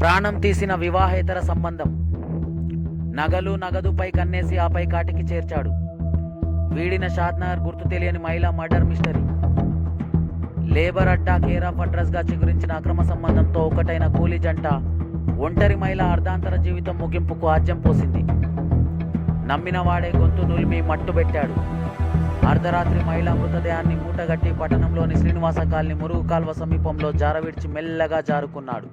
ప్రాణం తీసిన వివాహేతర సంబంధం. నగలు నగదుపై కన్నేసి ఆపై కాటికి చేర్చాడు. వీడిన షాద్నగర్ గుర్తు తెలియని మహిళ మర్డర్ మిస్టరీ. లేబర్ అడ్డా కేర్ అడ్రస్గా చిగురించిన అక్రమ సంబంధంతో ఒకటైన కూలీ జంట ఒంటరి మహిళ అర్ధాంతర జీవితం ముగింపుకు ఆజ్యం పోసింది. నమ్మిన వాడే గొంతు నులిమి మట్టుబెట్టాడు అర్ధరాత్రి మహిళా మృతదేహాన్ని మూటగట్టి పట్టణంలోని శ్రీనివాస కాలనీ మురుగు కాల్వ సమీపంలో జారవిడిచి మెల్లగా జారుకున్నాడు.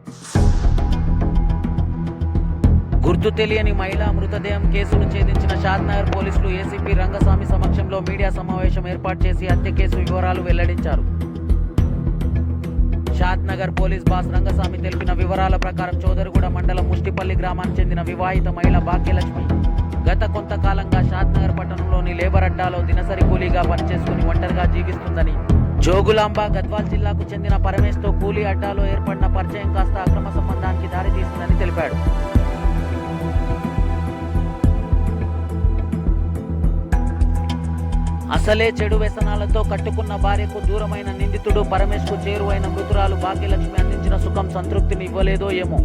గుర్తు తెలియని మహిళా మృతదేహం కేసును ఛేదించిన షాద్నగర్ పోలీసులు ఏసీపీ రంగస్వామి సమక్షంలో మీడియా సమావేశం ఏర్పాటు చేసి హత్య కేసు వివరాలు వెల్లడించారు. షాద్నగర్ పోలీస్ బాస్ రంగస్వామి తెలిపిన వివరాల ప్రకారం చౌదరిగూడ మండలం ముష్టిపల్లి గ్రామానికి చెందిన వివాహిత మహిళ భాగ్యలక్ష్మి గత కొంతకాలంగా షాద్నగర్ పట్టణంలోని లేబర్ అడ్డాలో దినసరి కూలీగా పనిచేసుకుని ఒంటరిగా జీవిస్తుందని జోగులాంబ గద్వాల్ జిల్లాకు చెందిన పరమేశ్తో కూలీ అడ్డాలో ఏర్పడిన పరిచయం కాస్త అక్రమ సంబంధానికి దారితీసిందని తెలిపాడు. అసలే చెడు వ్యసనాలతో కట్టుకున్న భార్యకు దూరమైన నిందితుడు పరమేశ్కు చేరువైన మృతురాలు భాగ్యలక్ష్మి అందించిన సుఖం సంతృప్తిని ఇవ్వలేదో ఏమో.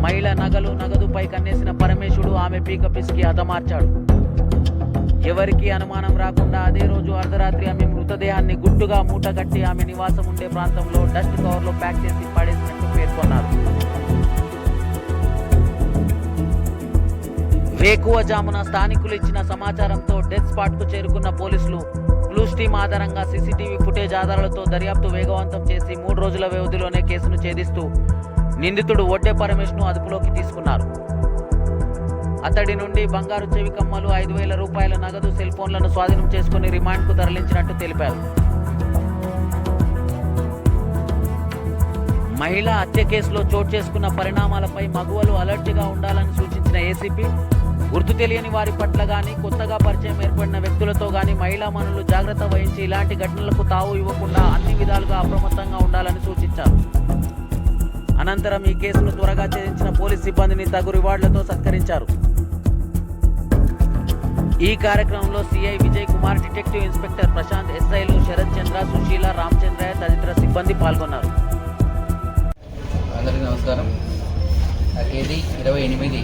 మహిళ నగలు నగదుపై కన్నేసిన పరమేశుడు ఆమె పీక పిసికి హతమార్చాడు. ఎవరికి అనుమానం రాకుండా అదే రోజు అర్ధరాత్రి ఆమె మృతదేహాన్ని గుట్టుగా మూటగట్టి ఆమె నివాసం ఉండే ప్రాంతంలో డస్ట్ కవర్లో ప్యాక్ చేసి పడేసినట్టు పేర్కొన్నారు. వేకువజామున స్థానికులు ఇచ్చిన సమాచారంతో డెత్ స్పాట్కు చేరుకున్న పోలీసులు బ్లూస్ టీమ్ ఆధారంగా సీసీటీవీ ఫుటేజ్ ఆధారాలతో దర్యాప్తు వేగవంతం చేసి మూడు రోజుల వ్యవధిలోనే కేసును ఛేదిస్తూ నిందితుడు ఒడ్డే పరమేష్ను అదుపులోకి తీసుకున్నారు. అతడి నుండి బంగారు చెవి కమ్మలు ఐదు వేల రూపాయల నగదు సెల్ ఫోన్లను స్వాధీనం చేసుకుని రిమాండ్కు తరలించినట్టు తెలిపారు. మహిళ హత్య కేసులో చోటు చేసుకున్న పరిణామాలపై మగువలు అలర్ట్గా ఉండాలని సూచించిన ఏసీపీ గుర్తు తెలియని వారి పట్ల గాని కొత్తగా పరిచయం ఏర్పడిన వ్యక్తులతో గాని మహిళా మనులు జాగ్రత్త వహించి ఇలాంటి ఘటనలకు తావు ఇవ్వకుండా అన్ని విధాలుగా అప్రమత్తంగా ఉండాలని సూచించారు. అనంతరం ఈ కేసును త్వరగా ఛేదించిన పోలీస్ సిబ్బందిని తగు రివార్డులతో సత్కరించారు. ఈ కార్యక్రమంలో CI Vijay Kumar detective inspector Prashanth ఎస్ఐలు శరత్ చంద్ర సుశీల రామచంద్రయ్య తదితర సిబ్బంది పాల్గొన్నారు. అందరికీ నమస్కారం. తేదీ ఇరవై ఎనిమిది.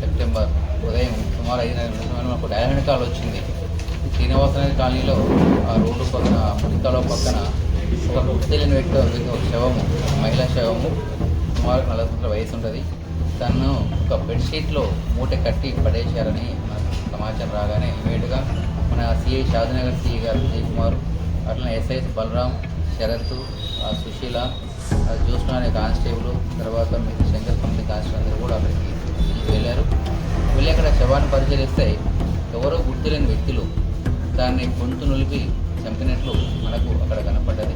సెప్టెంబర్ ఉదయం సుమారు ఐదున్నర నిమిషాలు నాకు డైలాండ్ కాల్ వచ్చింది. శ్రీనివాసనగర్ కాలనీలో ఆ రోడ్డు పక్కన మురికాలో పక్కన ఒక తెలియని వ్యక్తి ఒక శవము మహిళా శవము సుమారు నలభై సంవత్సరాల వయసు ఉంటుంది. తను ఒక బెడ్షీట్లో మూట కట్టి పడేశారని సమాచారం రాగానే ఇమీడియట్గా మన సిఐ షాద్నగర్ సిఐ గారు విజయ్ కుమార్ అట్లనే ఎస్ఐ బలరాం శరత్ ఆ సుశీల ఆ జ్యోత్స్న అనే కానిస్టేబుల్ తర్వాత మీకు శంకర్ కంపెనీ కానిస్టేబుల్ అందరూ కూడా అక్కడికి వెళ్ళారు. వెళ్ళి అక్కడ శవాన్ని పరిశీలిస్తే ఎవరో గుర్తులేని వ్యక్తులు దాన్ని గొంతు నులిపి చంపినట్లు మనకు అక్కడ కనపడ్డది.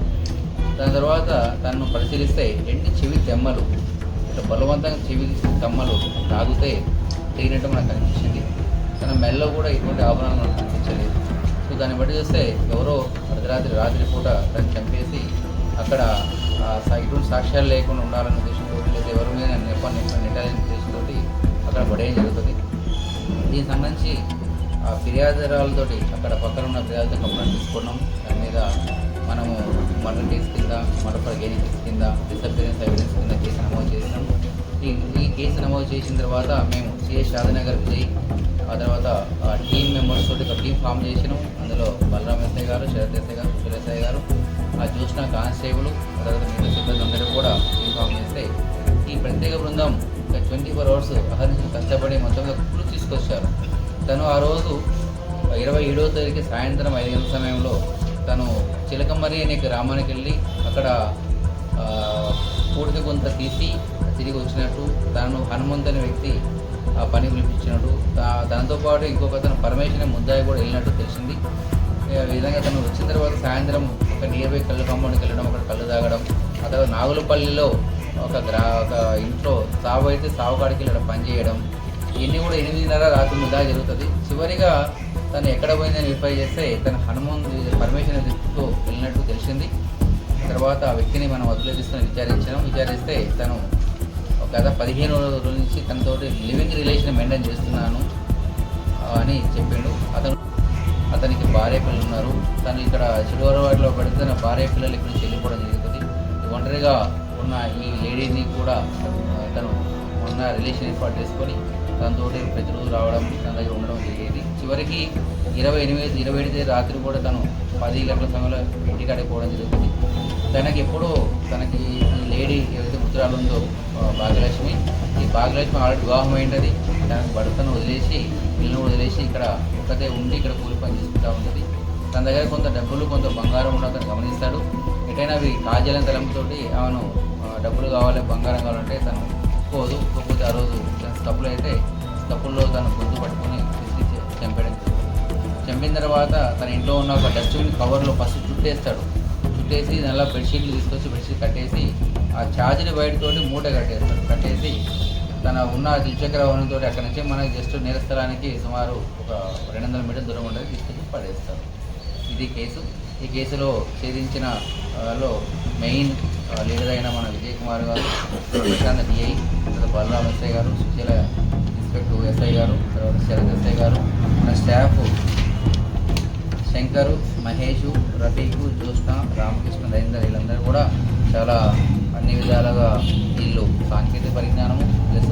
దాని తర్వాత తనను పరిశీలిస్తే రెండు చెవి తెమ్మలు ఇట్లా బలవంతంగా చెవి కమ్మలు తాగితే తెగినట్టు మనకు కనిపించింది. తన మెల్లో కూడా ఎటువంటి ఆభరణాలు మనకు కనిపించలేదు. సో దాన్ని బట్టి చూస్తే ఎవరో అర్ధరాత్రి రాత్రి పూట తను చంపేసి అక్కడ ఆ ఎటువంటి సాక్ష్యాలు లేకుండా ఉండాలనే ఉద్దేశంతో లేదా ఎవరి మీద నెప్పని నెట్టాలని అక్కడ గొడవ జరుగుతుంది. దీనికి సంబంధించి ఆ ఫిర్యాదురాలతోటి అక్కడ పక్కన ఉన్న ఫిర్యాదుతో కంప్లైంట్ తీసుకున్నాం. దాని మీద మనము మర్డర్ కేసు కింద మర్డర్ ఫర్ కేసు కింద డిసపిరెన్స్ ఎవిడెన్స్ కింద కేసు నమోదు చేసినాం. ఈ ఈ కేసు నమోదు చేసిన తర్వాత మేము సిఎస్ షాదనగర్ విజయ్ ఆ తర్వాత ఆ టీమ్ మెంబర్స్ తోటి ఒక టీం ఫామ్ చేసినాం. అందులో బలరామ్ ఎస్ఐ గారు శరత్ ఎస్ఐ గారు సుశీల్ ఎస్ఐ గారు ఆ చూసిన కానిస్టేబుల్ తర్వాత మిగతా సిబ్బంది అందరూ కూడా టీం ఫామ్ చేస్తే ఈ ప్రత్యేక బృందం ట్వంటీ ఫోర్ అవర్స్ అహర్నిశలు కష్టపడి మొత్తంలో కుళ్ళు తీసుకొచ్చారు. తను ఆ రోజు ఇరవై ఏడవ తారీఖు సాయంత్రం ఐదు గంటల సమయంలో తను చిలకమరి అనే గ్రామానికి వెళ్ళి అక్కడ పూడిక కొంత తీసి తిరిగి వచ్చినట్టు తనను హనుమంత్ అనే వ్యక్తి ఆ పని పిలిపించినట్టు. దాంతోపాటు ఇంకొక అతను పరమేశ్వర ముద్దాయి కూడా వెళ్ళినట్టు తెలిసింది. ఈ విధంగా తను వచ్చిన తర్వాత సాయంత్రం ఒక నియర్ బై కళ్ళు కాంపౌండ్కి వెళ్ళడం అక్కడ కళ్ళు తాగడం ఆ తర్వాత నాగులపల్లిలో ఒక గ్రా ఒక ఇంట్లో సాగు అయితే సాగుకాడికి వెళ్ళడం పని చేయడం ఇవన్నీ కూడా ఎనిమిదిన్నర రాత్రి ముద్దా జరుగుతుంది. చివరిగా తను ఎక్కడ పోయిందని వెరిఫై చేస్తే తన హనుమాన్ పరమేశ్వర దిక్కుతో వెళ్ళినట్టు తెలిసింది. తర్వాత ఆ వ్యక్తిని మనం వదిలేదిస్తున్న విచారించడం విచారిస్తే తను గత పదిహేను రోజుల నుంచి తనతోటి లివింగ్ రిలేషన్ మెయింటైన్ చేస్తున్నాను అని చెప్పిండు. అతను అతనికి భార్య పిల్లలు ఉన్నారు. తను ఇక్కడ చిడువరవాడలో పడితే తన భార్య పిల్లలు ఇక్కడ నుంచి వెళ్ళిపోవడం జరుగుతుంది ఒంటరిగా ఉన్న ఈ లేడీని కూడా తను ఉన్న రిలేషన్ ఏర్పాటు చేసుకొని తనతో ప్రతిరోజు రావడం తన దగ్గర ఉండడం జరిగేది. చివరికి ఇరవై ఎనిమిది ఇరవై ఎనిమిది రాత్రి కూడా తను పది గంటల సమయంలో ఇంటికాడికి పోవడం జరుగుతుంది. తనకి ఎప్పుడో తనకి ఈ లేడీ ఏదైతే ముద్రాలు ఉందో భాగ్యలక్ష్మి ఈ భాగ్యలక్ష్మి ఆల్రెడీ వివాహం అయినది తనకు భర్తను వదిలేసి పిల్లలను వదిలేసి ఇక్కడ ఒక్కతే ఉండి ఇక్కడ కూలి పని చేసుకుంటా ఉంటుంది. తన దగ్గర కొంత డబ్బులు కొంత బంగారం ఉన్న గమనిస్తాడు. ఎటైనా అవి కాజలం తలంపుతోటి ఆమెను డబ్బులు కావాలి బంగారం కావాలంటే తను ఒప్పుకోదు. ఒప్పుకోకపోతే ఆ రోజు తన తప్పులు అయితే తప్పుల్లో తను గొంతు పట్టుకొని విసిరి చంపేయడం చంపిన తర్వాత తన ఇంట్లో ఉన్న ఒక డస్ట్బిన్ కవర్లో ఫస్ట్ చుట్టేస్తాడు. చుట్టేసి నల్ల బెడ్షీట్లు తీసుకొచ్చి బెడ్షీట్ కట్టేసి ఆ ఛార్జ్ని బయటతోటి మూట కట్టేస్తాడు. కట్టేసి తన ఉన్న ద్విచక్ర వాహనంతో అక్కడి నుంచి మనకి జస్ట్ నేరస్థలానికి సుమారు ఒక రెండు వందల మీటర్ దూరం ఉండేది తీసుకొచ్చి పడేస్తారు ఇది కేసు. ఈ కేసులో ఛేదించిన లో మెయిన్ లీడర్ అయిన మన విజయ్ కుమార్ గారు ప్రశాంత్ డిఐ తర్వాత బలరామ్ ఎస్ఐ గారు సుశీల ఇన్స్పెక్టర్ ఎస్ఐ గారు తర్వాత శరత్ ఎస్ఐ గారు మన స్టాఫ్ శంకరు మహేష్ రఫీకు జ్యోత్స్న రామకృష్ణ రవీందర్ వీళ్ళందరూ కూడా చాలా అన్ని విధాలుగా వీళ్ళు సాంకేతిక పరిజ్ఞానము ప్లస్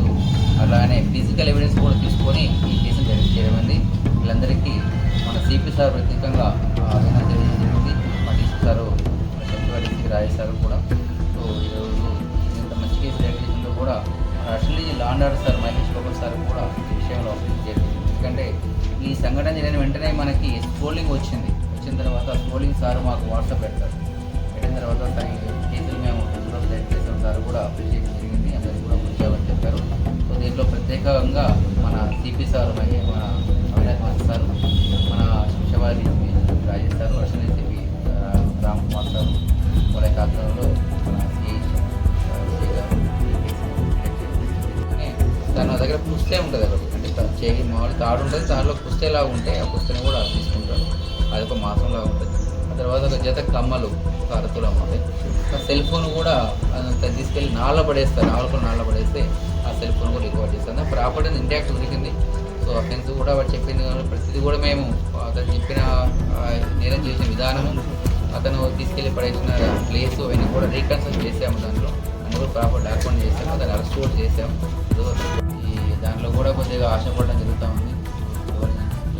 అలానే ఫిజికల్ ఎవిడెన్స్ కూడా తీసుకొని ఈ కేసును దర్యాప్తు చేయడం వీళ్ళందరికీ మన సిపి సార్ ప్రత్యేకంగా అభినందన శంకర్ సార్ కూడా. సో ఈరోజు ఇంత మంచి కేసు జరిగిందో కూడా actually land order sir Mahesh Babu sir కూడా ఈ విషయంలో జరిగింది ఎందుకంటే ఈ సంఘటన జరిగిన వెంటనే మనకి స్క్రోలింగ్ వచ్చింది. వచ్చిన తర్వాత స్క్రోలింగ్ సార్ మాకు వాట్సాప్ పెడతారు. పెట్టిన తర్వాత సార్ కేసులు మేము రోజు డైరెక్ట్ చేసిన సార్ కూడా అప్రిషియేట్ జరిగింది. అందరికీ కూడా కూర్చోమని చెప్పారు. సో దీంట్లో ప్రత్యేకంగా మన సిపి సార్ మహే మన దగ్గర పుస్తే ఉంటుంది ఒకటి అంటే చేయి మామూలు తాడు ఉంటుంది దానిలో లాగా ఉంటే ఆ పుస్తని కూడా తీసుకుంటారు. అది ఒక మాసంలాగా ఉంటుంది. ఆ తర్వాత ఒక జత కమ్మలు కరతులు అమ్మాలి ఆ సెల్ ఫోన్ కూడా అదంతా తీసుకెళ్ళి నాళ్ళ పడేస్తారు. నాలుగు నాళ్ళ పడేస్తే ఆ సెల్ ఫోన్ కూడా రికవర్ చేస్తాను ప్రాపర్టీ ఇంటాక్ట్ దొరికింది. సో అఫెన్స్ కూడా వాడు చెప్పింది ప్రతిదీ కూడా మేము అతను చెప్పిన నేరం చేసిన విధానము అతను తీసుకెళ్ళి పడేసిన ప్లేస్ అవన్నీ కూడా రీకన్స్ట్రక్ట్ చేసాము దాంట్లో. అన్ని కూడా ప్రాపర్ డాక్యుమెంట్ చేసాము దాన్ని అరెస్ట్ కూడా చేసాము. దాంట్లో కూడా కొద్దిగా ఆశపడడం జరుగుతూ ఉంది.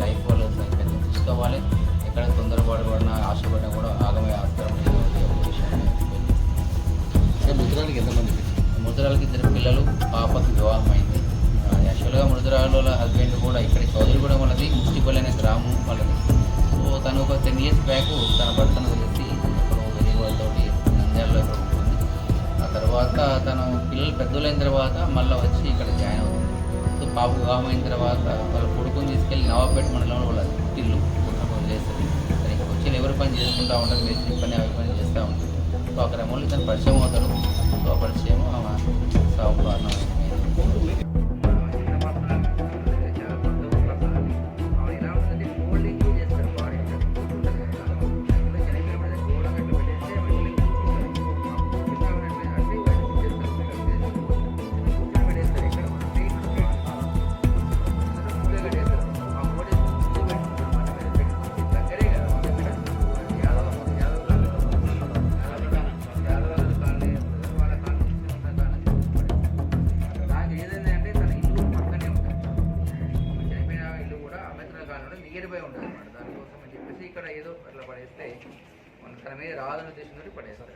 లైఫ్ వాళ్ళు కొంచెం చూసుకోవాలి ఎక్కడ తొందరపాటు పడినా ఆశపడినా కూడా ఆగమే ఆస్కారం ముద్రానికి ఎంతమంది ముద్రాలకి ఇద్దరు పిల్లలు పాపకి వివాహం అయింది. యాక్చువల్గా ముద్రాల హస్బెండ్ కూడా ఇక్కడ చౌదరిగూడెం వాళ్ళది ముస్టిపల్లి అనే గ్రామం వాళ్ళది. సో తను ఒక టెన్ ఇయర్స్ బ్యాక్ తన భర్తను ఎక్కడో వేరే వాళ్ళతోటి నంద్యాలలో ఉంటుంది. ఆ తర్వాత తను పిల్లలు పెద్దలైన తర్వాత మళ్ళీ వచ్చి ఇక్కడ జాయిన్ అవుతుంది. పాప వివాహం అయిన తర్వాత వాళ్ళ కొడుకుని తీసుకెళ్ళి నవాబేట మండలంలో వాళ్ళ ఇల్లు పని చేస్తారు ఇక్కడ వచ్చి ఎవరి పని చేసుకుంటూ ఉంటారు మేస్త్రి పని అవి పని చేస్తూ ఉంటారు. సో అక్కడ మళ్ళీ తను పరిచయం అవుతాడు సో పరిచయం ఆమె సాగు తన మీద రాదని ఉద్దేశంతో పడేస్తారు